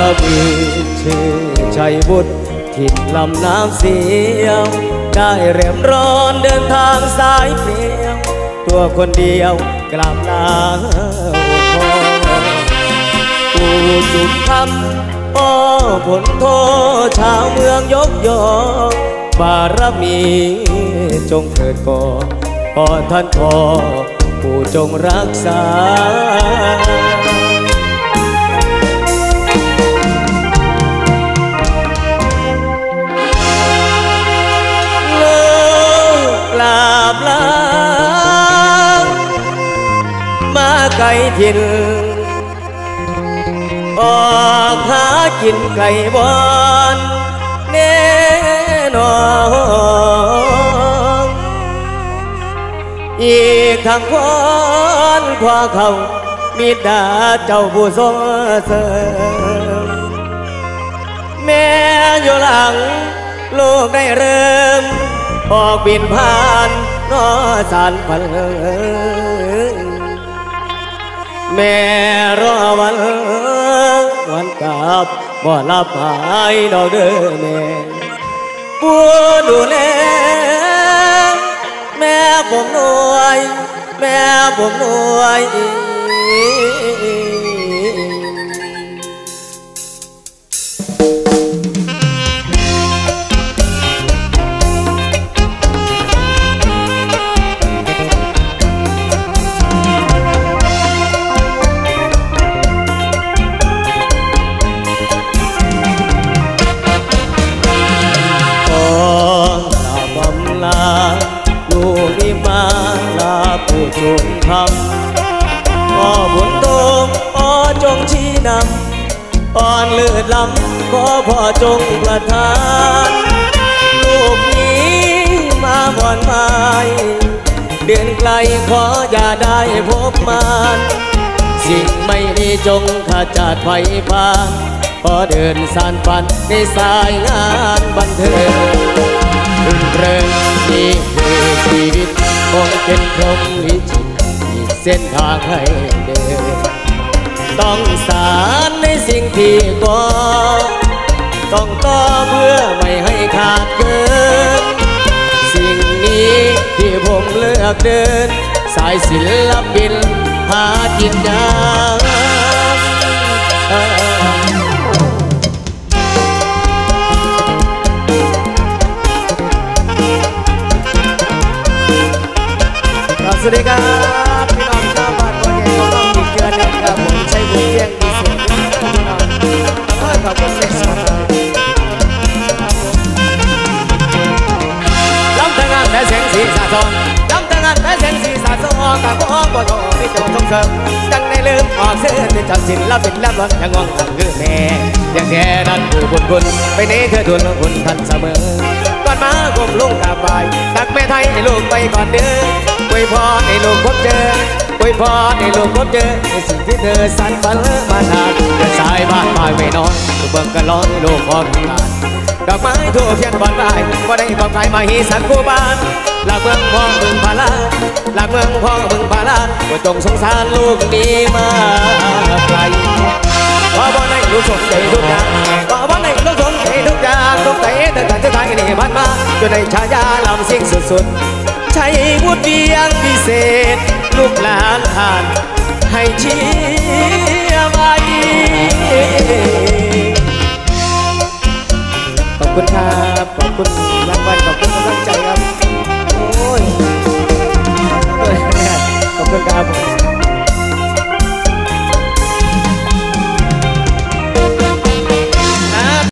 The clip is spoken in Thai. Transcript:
ลบีชื่อชัยบุตรทิดลำน้ำเสียว ได้เรียมร้อนเดินทางสายเปลี่ยว ตัวคนเดียวกลับลาโอ้ปูจุดคำอ้อผลโทชาวเมืองยกยอบารมีจงเกิดก่อก่อท่านพอผู้จงรักษาาไกลถิ่นออกหากินไก่บอนแน่นอนอีกทางพรพอเขามีดาเจ้าผู้ทรงเสริมแม่อยู่หลังลูกได้เริ่ม ออกบินผ่านนอสานฝัน แม่รอวันวันกลับบ่ลับหายดอกเด้อแม่ปัวดูแลแม่ผมหน่วย แม่ผมหน่วย ผู้ชมคำอ้อบุญตรงอ้อจงชี้นำอ่อนเลือดลำขอพ่อจงประทาน ลูกนี้มาบ่อนไม้เดินไกลขออย่าได้พบมานสิ่งไม่ดีจงขจัดไฟพานขอเดินสานฝันในสายงานบันเทิงรื่นเริงนี่คือชีวิต คงเป็นพรหมลิขิตมีเส้นทางให้เดิน ต้องสารในสิ่งที่ก่อต้องต่อเพื่อไม่ให้ขาดเกิน สิ่งนี้ที่ผมเลือกเดิน สายศิลปินหากินยาก สวัสดีครับพี่น้องชาวบ้านคนใหญ่ของน้องอีกเดือนหนึงครับผมใช้บุญเลี้ยงดีสุดพี่น้องขอบคุณเซ็กลำทั้งงานแต่เสียงสีสาทองลำทั้งงานแต่เสียงสีสาทองกับพ่อบ่โตที่จงส่งเสริมจังในลืมออกเสื้อที่จำสินแล้วเป็นแล้วร้อนยังงงทันคือแม่ยังแค่นั้นคือบุญคุณไปนี้เธอทุนคุณทันเสมอ มาก้มลงกราบไหว้ตักแม่ไทยให้ลูกไปก่อนเด้ออวยพรให้ลูกพบเจออวยพรให้ลูกพบเจอในสิ่งที่เธอสั่นฝันมานานเดินสายบ้านมาไม่นอนทุกเบิ่งกันร้อนให้ลูกพอทำงานดอกไม้ทั่วเพียงบอนไหวก็ได้บอกใครมาฮีสันกูบ้านหลักเมืองพ่อมึงพาลาหลักเมืองพ่อมึงพาลาก็จงสงสารลูกนี้มา จนในชายาลำสิ่งสุดๆ ใช้วุฒิเวีงพิเศษ ลูกหลานทาน ให้ชียร์ไว้ขอบคุณครับ ขอบคุณรางวัลขอบคุณกำลักใจครับ โอ้ยขอบคุณครับ